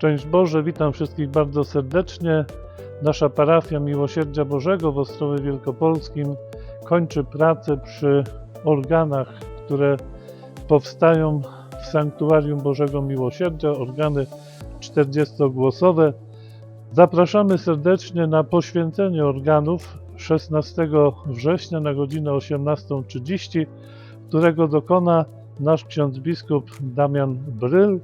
Szczęść Boże, witam wszystkich bardzo serdecznie. Nasza parafia Miłosierdzia Bożego w Ostrowie Wielkopolskim kończy pracę przy organach, które powstają w Sanktuarium Bożego Miłosierdzia, organy 40-głosowe. Zapraszamy serdecznie na poświęcenie organów 16 września na godzinę 18.30, którego dokona nasz ksiądz biskup Damian Bryl.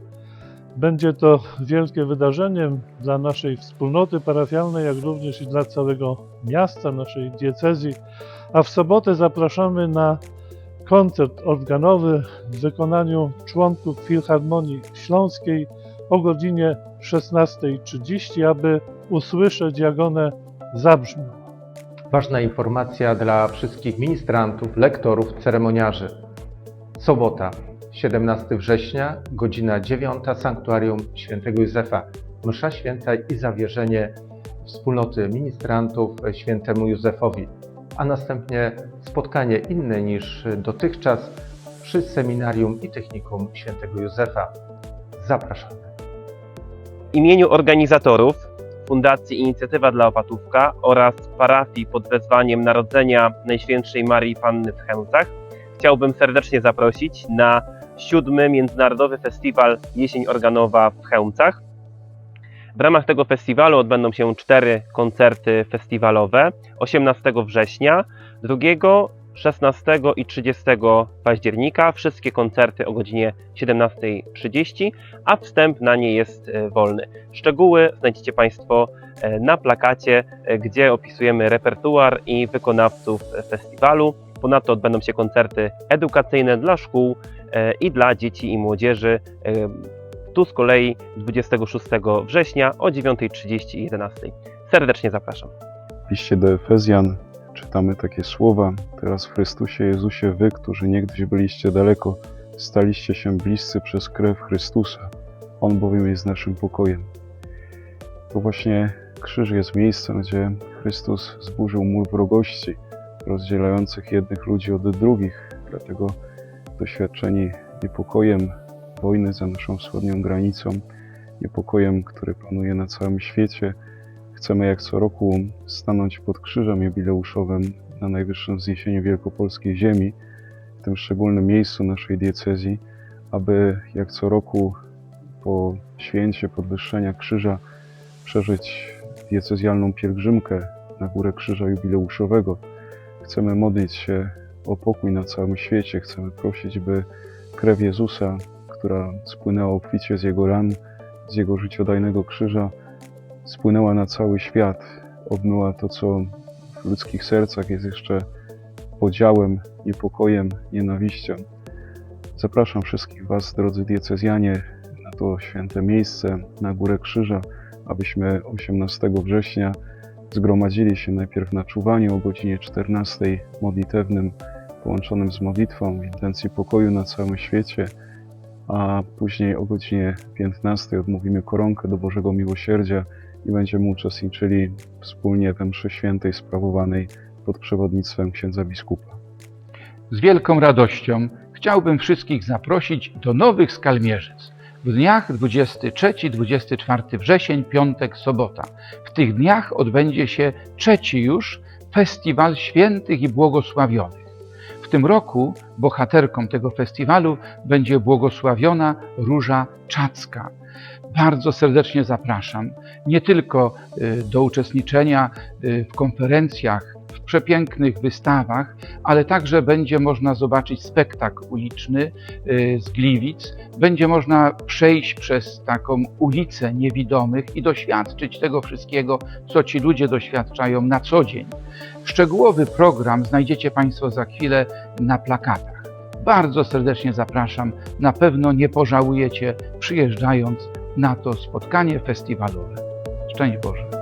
Będzie to wielkie wydarzenie dla naszej wspólnoty parafialnej, jak również i dla całego miasta, naszej diecezji. A w sobotę zapraszamy na koncert organowy w wykonaniu członków Filharmonii Śląskiej o godzinie 16.30, aby usłyszeć, jak one zabrzmią. Ważna informacja dla wszystkich ministrantów, lektorów, ceremoniarzy. Sobota, 17 września, godzina 9, Sanktuarium Świętego Józefa. Msza Święta i zawierzenie wspólnoty ministrantów Świętemu Józefowi, a następnie spotkanie inne niż dotychczas przy Seminarium i Technikum Świętego Józefa. Zapraszamy. W imieniu organizatorów Fundacji Inicjatywa dla Opatówka oraz parafii pod wezwaniem Narodzenia Najświętszej Marii Panny w Chęcach chciałbym serdecznie zaprosić na siódmy Międzynarodowy Festiwal Jesień Organowa w Chełmcach. W ramach tego festiwalu odbędą się cztery koncerty festiwalowe 18 września, 2, 16 i 30 października. Wszystkie koncerty o godzinie 17.30, a wstęp na nie jest e, wolny. Szczegóły znajdziecie Państwo e, na plakacie, e, gdzie opisujemy repertuar i wykonawców festiwalu. Ponadto odbędą się koncerty edukacyjne dla szkół i dla dzieci i młodzieży. E, Tu z kolei 26 września o 9.30 i 11.00. Serdecznie zapraszam. W liście do Efezjan czytamy takie słowa: Teraz w Chrystusie Jezusie, wy, którzy niegdyś byliście daleko, staliście się bliscy przez krew Chrystusa. On bowiem jest naszym pokojem. To właśnie krzyż jest miejscem, gdzie Chrystus zburzył mur wrogości rozdzielających jednych ludzi od drugich. Dlatego doświadczeni niepokojem wojny za naszą wschodnią granicą, niepokojem, który panuje na całym świecie, Chcemy jak co roku stanąć pod krzyżem jubileuszowym na najwyższym wzniesieniu wielkopolskiej ziemi, w tym szczególnym miejscu naszej diecezji, aby jak co roku po święcie podwyższenia krzyża przeżyć diecezjalną pielgrzymkę na górę krzyża jubileuszowego. Chcemy modlić się o pokój na całym świecie, chcemy prosić, by krew Jezusa, która spłynęła obficie z Jego ran, z Jego życiodajnego krzyża, spłynęła na cały świat, obmyła to, co w ludzkich sercach jest jeszcze podziałem, niepokojem, nienawiścią. Zapraszam wszystkich Was, drodzy diecezjanie, na to święte miejsce, na Górę Krzyża, abyśmy 18 września zgromadzili się najpierw na czuwaniu o godzinie 14 modlitewnym, połączonym z modlitwą w intencji pokoju na całym świecie, a później o godzinie 15 odmówimy koronkę do Bożego Miłosierdzia i będziemy uczestniczyli wspólnie we mszy świętej sprawowanej pod przewodnictwem księdza biskupa. Z wielką radością chciałbym wszystkich zaprosić do Nowych Skalmierzyc w dniach 23-24 wrzesień, piątek, sobota. W tych dniach odbędzie się trzeci już Festiwal Świętych i Błogosławionych. W tym roku bohaterką tego festiwalu będzie błogosławiona Róża Czacka. Bardzo serdecznie zapraszam nie tylko y, do uczestniczenia y, w konferencjach, w przepięknych wystawach, ale także będzie można zobaczyć spektakl uliczny y, z Gliwic. Będzie można przejść przez taką ulicę niewidomych i doświadczyć tego wszystkiego, co ci ludzie doświadczają na co dzień. Szczegółowy program znajdziecie Państwo za chwilę na plakatach. Bardzo serdecznie zapraszam. Na pewno nie pożałujecie przyjeżdżając na to spotkanie festiwalowe. Szczęść Boże.